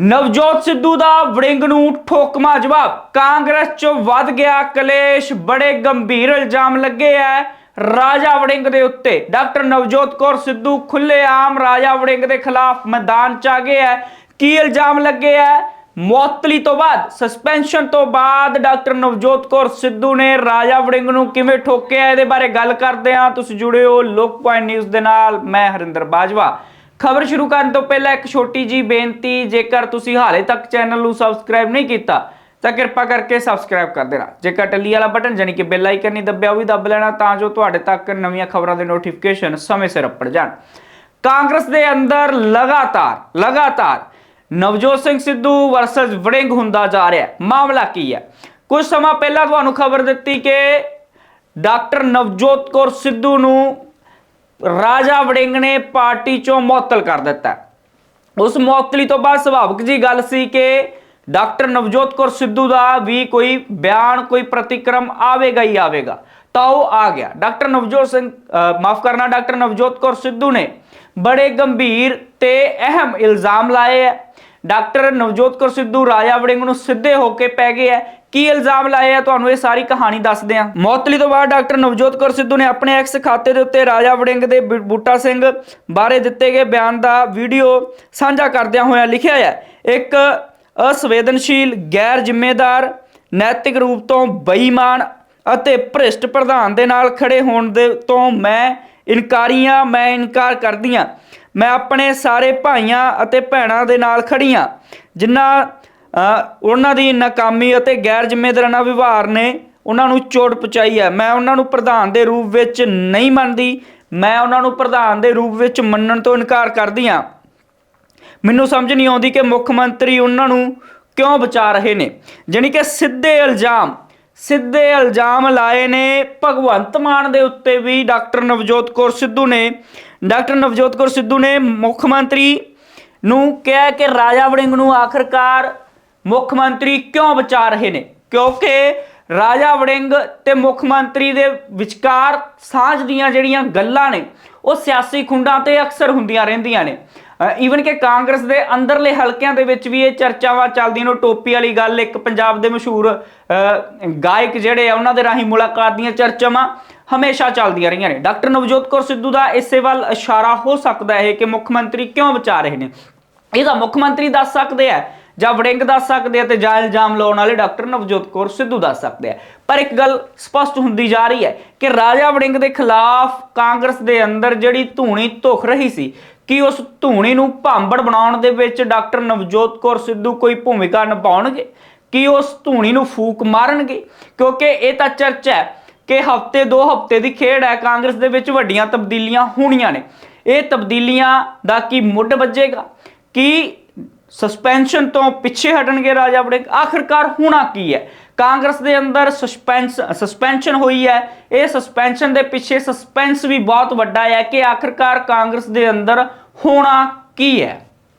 ਨਵਜੋਤ ਸਿੱਧੂ ਦਾ ਵੜਿੰਗ ਨੂੰ ਠੋਕਮਾ ਜਵਾਬ। ਕਾਂਗਰਸ ਚ ਵੱਧ ਗਿਆ ਕਲੇਸ਼, ਬੜੇ ਗੰਭੀਰ ਇਲਜ਼ਾਮ ਲੱਗੇ ਐ ਰਾਜਾ ਵੜਿੰਗ ਦੇ ਉੱਤੇ। ਡਾਕਟਰ ਨਵਜੋਤ ਕੌਰ ਸਿੱਧੂ ਖੁੱਲੇਆਮ ਰਾਜਾ ਵੜਿੰਗ ਦੇ ਖਿਲਾਫ ਮੈਦਾਨ ਚ ਆ ਗਏ ਐ। ਕੀ ਇਲਜ਼ਾਮ ਲੱਗੇ ਐ? ਮੁਅੱਤਲੀ ਤੋਂ ਬਾਅਦ ਸਸਪੈਂਸ਼ਨ ਤੋਂ ਬਾਅਦ ਡਾਕਟਰ ਨਵਜੋਤ ਕੌਰ ਸਿੱਧੂ ਨੇ ਰਾਜਾ ਵੜਿੰਗ ਨੂੰ ਕਿਵੇਂ ਠੋਕਿਆ? ਇਹਦੇ ਬਾਰੇ ਗੱਲ ਕਰਦੇ ਹਾਂ। ਤੁਸੀਂ ਜੁੜੇ ਹੋ ਲੋਕ ਪੁਆਇੰਟ ਨਿਊਜ਼ ਦੇ ਨਾਲ। ਮੈਂ ਹਰਿੰਦਰ ਬਾਜਵਾ। ਖਬਰ ਸ਼ੁਰੂ ਕਰਨ ਤੋਂ ਪਹਿਲਾਂ ਇੱਕ ਛੋਟੀ ਜੀ ਬੇਨਤੀ, ਜੇਕਰ ਤੁਸੀਂ ਹਾਲੇ ਤੱਕ ਚੈਨਲ ਨੂੰ ਸਬਸਕ੍ਰਾਈਬ ਨਹੀਂ ਕੀਤਾ, ਤਾਂ ਕਿਰਪਾ ਕਰਕੇ ਸਬਸਕ੍ਰਾਈਬ ਕਰ ਦੇਣਾ। ਜੇਕਰ ਟੱਲੀ ਵਾਲਾ ਬਟਨ ਜਾਨੀ ਕਿ ਬੈਲ ਆਈਕਨ ਨਹੀਂ ਦੱਬਿਆ, ਉਹ ਵੀ ਦੱਬ ਲੈਣਾ ਤਾਂ ਜੋ ਤੁਹਾਡੇ ਤੱਕ ਨਵੀਆਂ ਖਬਰਾਂ ਦੇ ਨੋਟੀਫਿਕੇਸ਼ਨ ਸਮੇਂ ਸਿਰ ਅੱਪੜ ਜਾਣ। ਕਾਂਗਰਸ ਦੇ ਅੰਦਰ ਲਗਾਤਾਰ ਲਗਾਤਾਰ ਨਵਜੋਤ ਸਿੰਘ ਸਿੱਧੂ ਵਰਸਸ ਵੜਿੰਗ ਹੁੰਦਾ ਜਾ ਰਿਹਾ ਹੈ। ਮਾਮਲਾ ਕੀ ਹੈ? ਕੁਝ ਸਮਾਂ ਪਹਿਲਾਂ ਤੁਹਾਨੂੰ ਖਬਰ ਦਿੱਤੀ ਕਿ ਡਾਕਟਰ ਨਵਜੋਤ ਕੌਰ ਸਿੱਧੂ ਨੂੰ ਰਾਜਾ ਵੜਿੰਗ ਨੇ ਪਾਰਟੀ ਚੋਂ ਮੁਅੱਤਲ ਕਰ ਦਿੱਤਾ। ਉਸ ਮੁਅੱਤਲੀ ਤੋਂ ਬਾਅਦ ਸੁਭਾਵਿਕ ਜੀ ਗੱਲ ਸੀ ਕਿ ਡਾਕਟਰ ਨਵਜੋਤ ਕੌਰ ਸਿੱਧੂ ਦਾ ਵੀ ਕੋਈ ਬਿਆਨ, ਕੋਈ ਪ੍ਰਤੀਕਰਮ ਆਵੇਗਾ ਹੀ ਆਵੇਗਾ। ਤਾਂ ਉਹ ਆ ਗਿਆ। ਡਾਕਟਰ ਨਵਜੋਤ ਸਿੰਘ ਮਾਫ ਕਰਨਾ, ਡਾਕਟਰ ਨਵਜੋਤ ਕੌਰ ਸਿੱਧੂ ਨੇ ਬੜੇ ਗੰਭੀਰ ਤੇ ਅਹਿਮ ਇਲਜ਼ਾਮ ਲਾਏ ਹੈ। ਡਾਕਟਰ ਨਵਜੋਤ ਕੌਰ ਸਿੱਧੂ ਰਾਜਾ ਵੜਿੰਗ ਨੂੰ ਸਿੱਧੇ ਹੋ ਕੇ ਪੈ ਗਏ ਹੈ। ਕੀ ਇਲਜ਼ਾਮ ਲਾਏ ਆ? ਤੁਹਾਨੂੰ ਇਹ ਸਾਰੀ ਕਹਾਣੀ ਦੱਸਦੇ ਆ। ਮੌਤਲੀ ਤੋਂ ਬਾਅਦ ਡਾਕਟਰ ਨਵਜੋਤ ਕੌਰ ਸਿੱਧੂ ਨੇ ਆਪਣੇ ਐਕਸ ਖਾਤੇ ਦੇ ਉੱਤੇ ਰਾਜਾ ਵੜਿੰਗ ਦੇ ਬ- ਬੂਟਾ ਸਿੰਘ ਬਾਰੇ ਦਿੱਤੇ ਗਏ ਬਿਆਨ ਦਾ ਵੀਡੀਓ ਸਾਂਝਾ ਕਰਦਿਆਂ ਹੋਇਆ ਲਿਖਿਆ ਹੈ। ਇੱਕ ਅਸੰਵੇਦਨਸ਼ੀਲ, ਗੈਰ ਜ਼ਿੰਮੇਦਾਰ, ਨੈਤਿਕ ਰੂਪ ਤੋਂ ਬੇਈਮਾਨ ਅਤੇ ਭ੍ਰਿਸ਼ਟ ਪ੍ਰਧਾਨ ਦੇ ਨਾਲ ਖੜੇ ਹੋਣ ਦੇ ਤੋਂ ਮੈਂ ਇਨਕਾਰੀਆਂ ਮੈਂ ਇਨਕਾਰ ਕਰਦੀਆਂ ਮੈਂ ਆਪਣੇ ਸਾਰੇ ਭਾਈਆਂ ਅਤੇ ਭੈਣਾਂ ਦੇ ਨਾਲ ਖੜੀਆਂ ਜਿਨ੍ਹਾਂ ਉਹਨਾਂ ਦੀ ਨਾਕਾਮੀ ਅਤੇ ਗੈਰ ਜ਼ਿੰਮੇਦਾਰਾਨਾ ਵਿਵਹਾਰ ਨੇ ਉਹਨਾਂ ਨੂੰ ਚੋਟ ਪਹੁੰਚਾਈ ਹੈ। ਮੈਂ ਉਹਨਾਂ ਨੂੰ ਪ੍ਰਧਾਨ ਦੇ ਰੂਪ ਵਿੱਚ ਨਹੀਂ ਮੰਨਦੀ। ਮੈਂ ਉਹਨਾਂ ਨੂੰ ਪ੍ਰਧਾਨ ਦੇ ਰੂਪ ਵਿੱਚ ਮੰਨਣ ਤੋਂ ਇਨਕਾਰ ਕਰਦੀ ਹਾਂ। ਮੈਨੂੰ ਸਮਝ ਨਹੀਂ ਆਉਂਦੀ ਕਿ ਮੁੱਖ ਮੰਤਰੀ ਉਹਨਾਂ ਨੂੰ ਕਿਉਂ ਬਚਾ ਰਹੇ ਨੇ। ਜਾਣੀ ਕਿ ਸਿੱਧੇ ਇਲਜ਼ਾਮ ਸਿੱਧੇ ਇਲਜ਼ਾਮ ਲਾਏ ਨੇ ਭਗਵੰਤ ਮਾਨ ਦੇ ਉੱਤੇ ਵੀ ਡਾਕਟਰ ਨਵਜੋਤ ਕੌਰ ਸਿੱਧੂ ਨੇ। ਡਾਕਟਰ ਨਵਜੋਤ ਕੌਰ ਸਿੱਧੂ ਨੇ ਮੁੱਖ ਮੰਤਰੀ ਨੂੰ ਕਿਹਾ ਕਿ ਰਾਜਾ ਵੜਿੰਗ ਨੂੰ ਆਖਰਕਾਰ ਮੁੱਖ ਮੰਤਰੀ ਕਿਉਂ ਬਚਾ ਰਹੇ ਨੇ? ਕਿਉਂਕਿ ਰਾਜਾ ਵੜਿੰਗ ਤੇ ਮੁੱਖ ਮੰਤਰੀ ਦੇ ਵਿਚਕਾਰ ਸਾਂਝ ਦੀਆਂ ਜਿਹੜੀਆਂ ਗੱਲਾਂ ਨੇ, ਉਹ ਸਿਆਸੀ ਖੁੰਡਾਂ ਤੇ ਅਕਸਰ ਹੁੰਦੀਆਂ ਰਹਿੰਦੀਆਂ ਨੇ। ਈਵਨ ਕਿ ਕਾਂਗਰਸ ਦੇ ਅੰਦਰਲੇ ਹਲਕਿਆਂ ਦੇ ਵਿੱਚ ਵੀ ਇਹ ਚਰਚਾਵਾਂ ਚੱਲਦੀਆਂ ਨੇ। ਉਹ ਟੋਪੀ ਵਾਲੀ ਗੱਲ, ਇੱਕ ਪੰਜਾਬ ਦੇ ਮਸ਼ਹੂਰ ਗਾਇਕ ਜਿਹੜੇ ਆ, ਉਹਨਾਂ ਦੇ ਰਾਹੀਂ ਮੁਲਾਕਾਤ ਦੀਆਂ ਚਰਚਾਵਾਂ ਹਮੇਸ਼ਾ ਚੱਲਦੀਆਂ ਰਹੀਆਂ ਨੇ। ਡਾਕਟਰ ਨਵਜੋਤ ਕੌਰ ਸਿੱਧੂ ਦਾ ਇਸੇ ਵੱਲ ਇਸ਼ਾਰਾ ਹੋ ਸਕਦਾ ਹੈ ਕਿ ਮੁੱਖ ਮੰਤਰੀ ਕਿਉਂ ਵਿਚਾਰ ਰਹੇ ਨੇ? ਇਹਦਾ ਮੁੱਖ ਮੰਤਰੀ ਦੱਸ ਸਕਦੇ ਆ ਜਾਂ ਵੜਿੰਗ ਦੱਸ ਸਕਦੇ ਆ ਤੇ ਜਾਂ ਇਲਜ਼ਾਮ ਲਾਉਣ ਵਾਲੇ ਡਾਕਟਰ ਨਵਜੋਤ ਕੌਰ ਸਿੱਧੂ ਦੱਸ ਸਕਦੇ ਆ। ਪਰ ਇੱਕ ਗੱਲ ਸਪਸ਼ਟ ਹੁੰਦੀ ਜਾ ਰਹੀ ਹੈ ਕਿ ਰਾਜਾ ਵੜਿੰਗ ਦੇ ਖਿਲਾਫ ਕਾਂਗਰਸ ਦੇ ਅੰਦਰ ਜਿਹੜੀ ਧੂਣੀ ਧੁਖ ਰਹੀ ਸੀ, ਕਿ ਉਸ ਧੂਣੀ ਨੂੰ ਭਾਂਬੜ ਬਣਾਉਣ ਦੇ ਵਿੱਚ ਡਾਕਟਰ ਨਵਜੋਤ ਕੌਰ ਸਿੱਧੂ ਕੋਈ ਭੂਮਿਕਾ ਨਿਭਾਉਣਗੇ? ਕਿ ਉਸ ਧੂਣੀ ਨੂੰ ਫੂਕ ਮਾਰਨਗੇ? ਕਿਉਂਕਿ ਇਹ ਤਾਂ ਚਰਚਾ ਹੈ ਕਿ ਹਫ਼ਤੇ ਦੋ ਹਫ਼ਤੇ ਦੀ ਖੇਡ ਹੈ, ਕਾਂਗਰਸ ਦੇ ਵਿੱਚ ਵੱਡੀਆਂ ਤਬਦੀਲੀਆਂ ਹੋਣੀਆਂ ਨੇ। ਇਹ ਤਬਦੀਲੀਆਂ ਦਾ ਕੀ ਮੁੱਢ ਵੱਜੇਗਾ? ਕਿ ਸਸਪੈਂਸ਼ਨ ਤੋਂ ਪਿੱਛੇ ਹਟਣਗੇ ਰਾਜਾ ਵੜਿੰਗ। ਆਖਿਰਕਾਰ ਹੋਣਾ ਕੀ ਹੈ? ਕਾਂਗਰਸ ਦੇ ਅੰਦਰ ਸਸਪੈਂਸ ਸਸਪੈਂਸ਼ਨ ਹੋਈ ਹੈ। ਇਹ ਸਸਪੈਂਸ਼ਨ ਦੇ ਪਿੱਛੇ ਸਸਪੈਂਸ ਵੀ ਬਹੁਤ ਵੱਡਾ ਹੈ ਕਿ ਆਖਿਰਕਾਰ ਕਾਂਗਰਸ ਦੇ ਅੰਦਰ ਹੋਣਾ ਕੀ ਹੈ?